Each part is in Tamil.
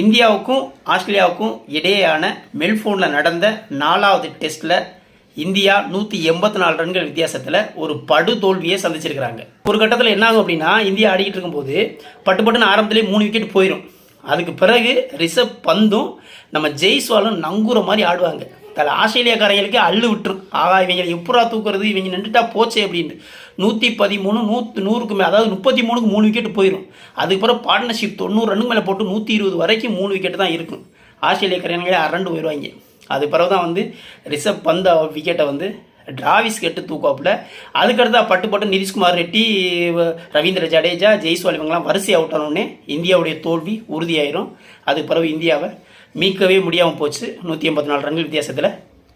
இந்தியாவுக்கும் ஆஸ்திரேலியாவுக்கும் இடையேயான மெல்ஃபோனில் நடந்த நாலாவது டெஸ்ட்டில் இந்தியா நூற்றி எண்பத்தி நாலு ரன்கள் வித்தியாசத்தில் ஒரு படு தோல்வியை சந்திச்சிருக்கிறாங்க. ஒரு கட்டத்தில் என்னாகும் அப்படின்னா இந்தியா ஆடிக்கிட்டு இருக்கும்போது பட்டு பட்டுன்னு ஆரம்பத்திலே மூணு விக்கெட் போயிடும் அதுக்கு பிறகு ரிஷப் பந்தும் நம்ம ஜெய்ஸ்வாலும் நங்குற மாதிரி ஆடுவாங்க. தலை ஆஸ்திரேலிய ஆஸ்திரேலியாக்காரங்களுக்கே அள்ளு விட்டுரு. ஆகா இவங்க எப்படா தூக்குறது? இவங்க நின்றுட்டா போச்சே அப்படின்ட்டு நூற்றி பதிமூணு நூற்று நூறுக்கு மேலே அதாவது முப்பத்தி மூணுக்கு மூணு விக்கெட் போயிடும் அதுக்கு பிறகு பார்ட்னர்ஷிப் தொண்ணூறு ரன்னுக்கு மேலே போட்டு நூற்றி இருபது வரைக்கும் மூணு விக்கெட் தான் இருக்கும். ஆஸ்திரேலிய ஆஸ்திரேலியாக்காரங்களே அரண்டு போயிடுவாங்க. அது பிறகு தான் வந்து ரிஷப் பந்த விக்கெட்டை வந்து டிராவிஸ் கெட்டு தூக்காப்புல அதுக்கடுத்தா பட்டு பட்டு நிதிஷ்குமார் ரெட்டி ரவீந்திர ஜடேஜா ஜெய்ஸ்வால் இவங்கெல்லாம் வரிசை அவுட் ஆனோடனே இந்தியாவுடைய தோல்வி உறுதியாயிரும். அதுக்கு பிறகு இந்தியாவை மீட்கவே முடியாமல் போச்சு. நூற்றி எண்பத்தி நாலு ரன்கள் வித்தியாசத்தில்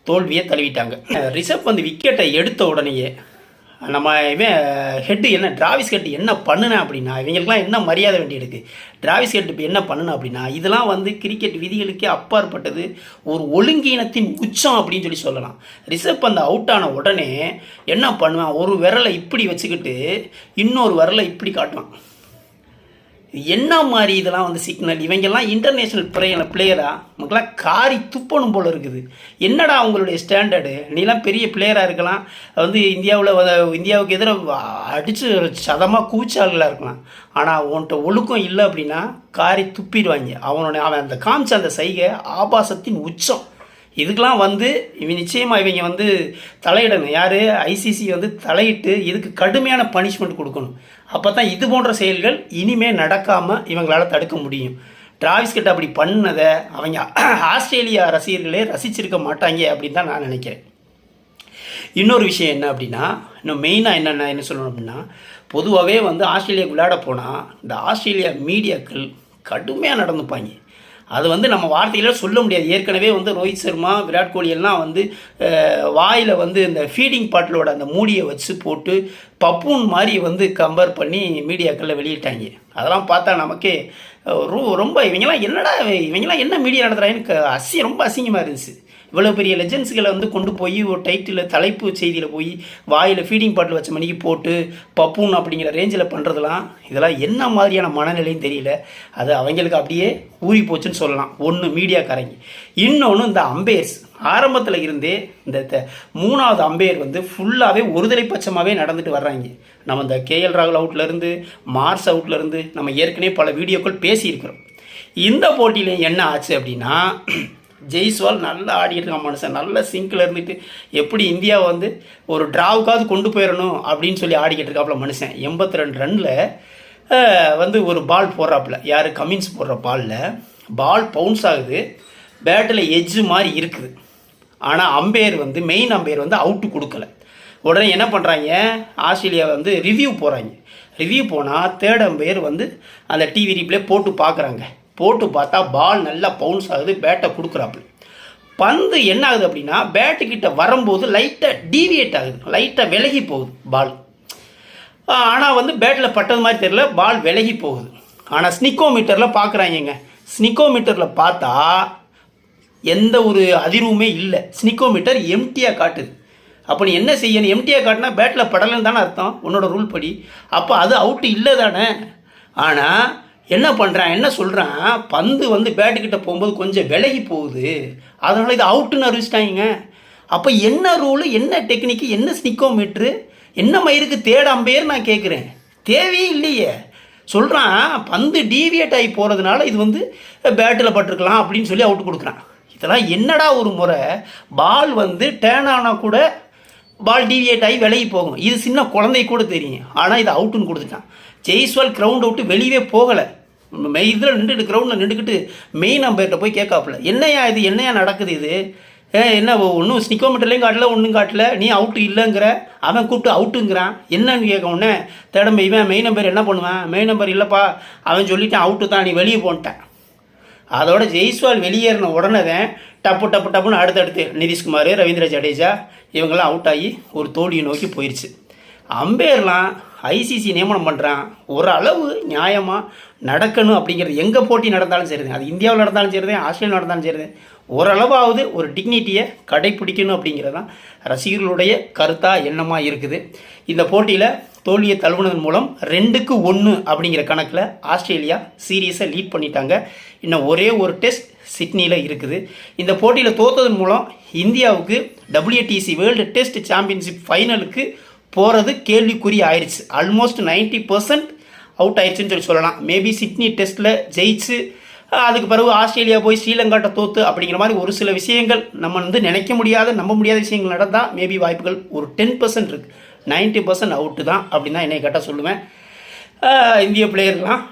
தோல்வியை தழுவிட்டாங்க. ரிஷப் வந்து விக்கெட்டை எடுத்த உடனேயே நம்ம இவன் ஹெட்டு என்ன டிராவிஸ் ஹெட் என்ன பண்ணுனேன் அப்படின்னா இவங்களுக்குலாம் என்ன மரியாதை வேண்டி இருக்குது டிராவிஸ் ஹெட் இப்போ என்ன பண்ணுனேன் அப்படின்னா இதெல்லாம் வந்து கிரிக்கெட் விதிகளுக்கே அப்பாற்பட்டது. ஒரு ஒழுங்கீனத்தின் உச்சம் அப்படின்னு சொல்லி சொல்லலாம். ரிஷப் அந்த அவுட் ஆன உடனே என்ன பண்ணுவான்? ஒரு விரலை இப்படி வச்சுக்கிட்டு இன்னொரு விரலை இப்படி காட்டுவான். என்ன மாதிரி இதெல்லாம் வந்து சிக்னல் இவங்கெல்லாம் இன்டர்நேஷ்னல் பிளேயர் பிளேயரா நமக்குலாம் காரி துப்பணும் போல இருக்குது. என்னடா அவங்களுடைய ஸ்டாண்டர்டு நீலாம் பெரிய பிளேயராக இருக்கலாம். வந்து இந்தியாவில் இந்தியாவுக்கு எதிராக அடித்து சதமாக கூச்சாள்களாக இருக்கலாம். ஆனால் உன்கிட்ட ஒழுக்கம் இல்லை அப்படின்னா காரி துப்பிடுவாங்க. அவனோட அவன் அந்த காமிச்ச அந்த சைகை ஆபாசத்தின் உச்சம். இதுக்கெலாம் வந்து இவங்க நிச்சயமாக இவங்க வந்து தலையிடணும். யார்? ஐசிசி வந்து தலையிட்டு இதுக்கு கடுமையான பனிஷ்மெண்ட் கொடுக்கணும். அப்போ தான் இது போன்ற செயல்கள் இனிமேல் நடக்காமல் இவங்களால் தடுக்க முடியும். டிராவிஸ் கிட்ட அப்படி பண்ணதை அவங்க ஆஸ்திரேலியா ரசிகர்களே ரசிச்சிருக்க மாட்டாங்க அப்படின்னு தான் நான் நினைக்கிறேன். இன்னொரு விஷயம் என்ன அப்படின்னா இன்னும் மெயினாக என்னென்ன என்ன சொல்லணும் அப்படின்னா பொதுவாகவே வந்து ஆஸ்திரேலியா விளையாட போனால் இந்த ஆஸ்திரேலியா மீடியாக்கள் கடுமையாக நடந்துப்பாங்க. அது வந்து நம்ம வார்த்தையில் சொல்ல முடியாது. ஏற்கனவே வந்து ரோஹித் சர்மா விராட் கோலி எல்லாம் வந்து வாயில் வந்து இந்த ஃபீடிங் பாட்டிலோட அந்த மூடியை வச்சு போட்டு பப்பூன் மாதிரி வந்து கம்பேர் பண்ணி மீடியாக்களில் வெளியிட்டாங்க. அதெல்லாம் பார்த்தா நமக்கே ரொம்ப இவங்கெல்லாம் என்னடா இவங்கெல்லாம் என்ன மீடியா நடத்துகிறாங்கன்னு அசி ரொம்ப அசிங்கமாக இருந்துச்சு. இவ்வளோ பெரிய லெஜன்ஸுகளை வந்து கொண்டு போய் ஒரு டைட்டில் தலைப்பு செய்தியில் போய் வாயில் ஃபீடிங் பாட்டில் வச்ச மணிக்கு போட்டு பப்பூன் அப்படிங்கிற ரேஞ்சில் பண்ணுறதுலாம் இதெல்லாம் என்ன மாதிரியான மனநிலையும் தெரியல. அது அவங்களுக்கு அப்படியே ஊறி போச்சுன்னு சொல்லலாம். ஒன்று மீடியாக்காரங்க இன்னொன்று இந்த அம்பேர்ஸ் ஆரம்பத்தில் இருந்தே இந்த த- மூணாவது அம்பையர் வந்து ஃபுல்லாகவே ஒருதலை பட்சமாகவே நடந்துட்டு வர்றாங்க. நம்ம இந்த கேஎல் ராகுல் அவுட்லேருந்து மார்ஸ் அவுட்லேருந்து நம்ம ஏற்கனவே பல வீடியோக்கள் பேசியிருக்கிறோம். இந்த போட்டியில் என்ன ஆச்சு அப்படின்னா ஜெய்ஸ்வால் நல்லா ஆடிட்டு இருக்கான் மனுஷன். நல்ல சிங்கில் இருந்துட்டு எப்படி இந்தியாவை வந்து ஒரு ட்ராவுக்காவது கொண்டு போயிடணும் அப்படின்னு சொல்லி ஆடிக்கிட்டு இருக்காப்புல மனுஷன். எண்பத்தி ரெண்டு ரனில் வந்து ஒரு பால் போடுறாப்புல. யார்? கமின்ஸ் போடுற பாலில் பால் பவுன்ஸ் ஆகுது. பேட்டில் எஜ்ஜு மாதிரி இருக்குது. ஆனால் அம்பையர் வந்து மெயின் அம்பையர் வந்து அவுட்டு கொடுக்கல. உடனே என்ன பண்ணுறாங்க ஆஸ்திரேலியா வந்து ரிவ்யூ போகிறாங்க ரிவ்யூ போனால் தேர்ட் அம்பையர் வந்து அந்த டிவி ரீப்ளே போட்டு பார்க்குறாங்க. போட்டு பார்த்தா பால் நல்லா பவுன்ஸ் ஆகுது பேட்டை கொடுக்குறாப்புல. பந்து என்ன ஆகுது அப்படின்னா பேட்டுக்கிட்ட வரும்போது லைட்டாக டீவியேட் ஆகுது. லைட்டாக விலகி போகுது பால் ஆனால் வந்து பேட்டில் பட்டது மாதிரி தெரியல பால் விலகி போகுது. ஆனால் ஸ்னிக்கோமீட்டரில் பார்க்குறாங்கங்க ஸ்னிக்கோமீட்டரில் பார்த்தா எந்த ஒரு அதிர்வுமே இல்லை. ஸ்னிக்கோமீட்டர் எம்டியாக காட்டுது. அப்போ நீ என்ன செய்யணும் எம்டியாக காட்டினா பேட்டில் படலைன்னு தானே அர்த்தம் உன்னோட ரூல் படி. அப்போ அது அவுட்டு இல்லை தானே ஆனால் என்ன பண்ணுறான் என்ன சொல்கிறான் பந்து வந்து பேட்டுக்கிட்ட போகும்போது கொஞ்சம் விலகி போகுது. அதனால் இது அவுட்டுன்னு அறிவிச்சிட்டாங்க. அப்போ என்ன ரூலு என்ன டெக்னிக்கு என்ன ஸ்னிக்கோமீட்ரு என்ன மயிருக்கு தேட அம்பையர் நான் கேட்குறேன் தேவையே இல்லையே. சொல்கிறான் பந்து டீவியேட் ஆகி போகிறதுனால இது வந்து பேட்டில் பட்டிருக்கலாம் அப்படின்னு சொல்லி அவுட் கொடுக்குறான். இதெல்லாம் என்னடா ஒரு முறை? பால் வந்து டேர்ன் ஆனால் கூட பால் டீவியேட் ஆகி விலகி போகும். இது சின்ன குழந்தை கூட தெரியும். ஆனால் இது அவுட்டுன்னு கொடுத்துட்டான். ஜெய்ஸ்வால் கிரவுண்ட் அவுட்டு வெளியவே போகலை. மெய் இதில் நின்றுட்டு கிரவுண்டில் நின்றுக்கிட்டு மெயின் அம்பையர்கிட்ட போய் கேட்காப்புல. என்னையா இது? என்னையா நடக்குது இது? ஏ என்ன ஒன்றும் ஸ்னிக்கோமீட்டர்லேயும் காட்டல ஒன்றும் காட்டல. நீ அவுட்டு இல்லைங்கிற. அவன் கூப்பிட்டு அவுட்டுங்கிறான் என்னன்னு கேட்க உடனே தேட இவன் மெயின் நம்பர் என்ன பண்ணுவேன்? மெயின் நம்பர் இல்லைப்பா அவன் சொல்லிட்டான் அவுட்டு தான் நீ வெளியே போன்ட்டேன். அதோட ஜெய்ஸ்வால் வெளியேறின உடனே தான் டப்பு டப்பு டப்புன்னு அடுத்தடுத்து நிதிஷ்குமார் ரவீந்திர ஜடேஜா இவங்கெல்லாம் அவுட் ஆகி ஒரு தோல்வியை நோக்கி போயிடுச்சு அம்பேர்லாம் ஐசிசி நியமனம் பண்ணுறான் ஓரளவு நியாயமாக நடக்கணும் அப்படிங்கிறது எங்கே போட்டி நடந்தாலும் சரிதான். அது இந்தியாவில் நடந்தாலும் சரிதான் ஆஸ்திரேலியா நடந்தாலும் சரிதான். ஓரளவாவது ஒரு டிக்னிட்டியை கடைப்பிடிக்கணும் அப்படிங்கிறது தான் ரசிகர்களுடைய கருத்தாக எண்ணமாக இருக்குது. இந்த போட்டியில் தோல்வியை தழுவுனதன் மூலம் ரெண்டுக்கு ஒன்று அப்படிங்கிற கணக்கில் ஆஸ்திரேலியா சீரியஸை லீட் பண்ணிட்டாங்க. இன்னும் ஒரே ஒரு டெஸ்ட் சிட்னியில் இருக்குது. இந்த போட்டியில் தோத்ததன் மூலம் இந்தியாவுக்கு டபிள்யூடிசி வேர்ல்டு டெஸ்ட் சாம்பியன்ஷிப் ஃபைனலுக்கு போகிறது கேள்விக்குறி ஆயிடுச்சு ஆல்மோஸ்ட் 90% பர்சன்ட் அவுட் ஆயிடுச்சுன்னு சொல்லி சொல்லலாம். மேபி சிட்னி டெஸ்ட்டில் ஜெயிச்சு அதுக்கு பிறகு ஆஸ்திரேலியா போய் ஸ்ரீலங்காட்ட தோத்து அப்படிங்கிற மாதிரி ஒரு சில விஷயங்கள் நம்ம வந்து நினைக்க முடியாத நம்ப முடியாத விஷயங்கள் நடந்தால் மேபி வாய்ப்புகள் ஒரு டென் பர்சன்ட் இருக்குது நைன்ட்டி பர்சன்ட் அவுட்டு தான் அப்படின்னு தான் என்னை கேட்டால் சொல்லுவேன். இந்திய பிளேயர்லாம்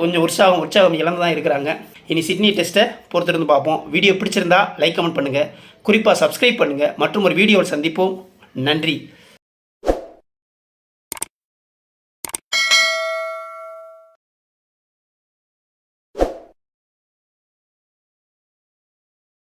கொஞ்சம் உற்சாகம் உற்சாகம் இழந்து தான் இருக்கிறாங்க. இனி சிட்னி டெஸ்ட்டை பொறுத்திருந்து பார்ப்போம். வீடியோ பிடிச்சிருந்தா லைக் கமெண்ட் பண்ணுங்கள் குறிப்பாக சப்ஸ்கிரைப் பண்ணுங்கள் மற்றும் ஒரு வீடியோவில் சந்திப்போம். நன்றி.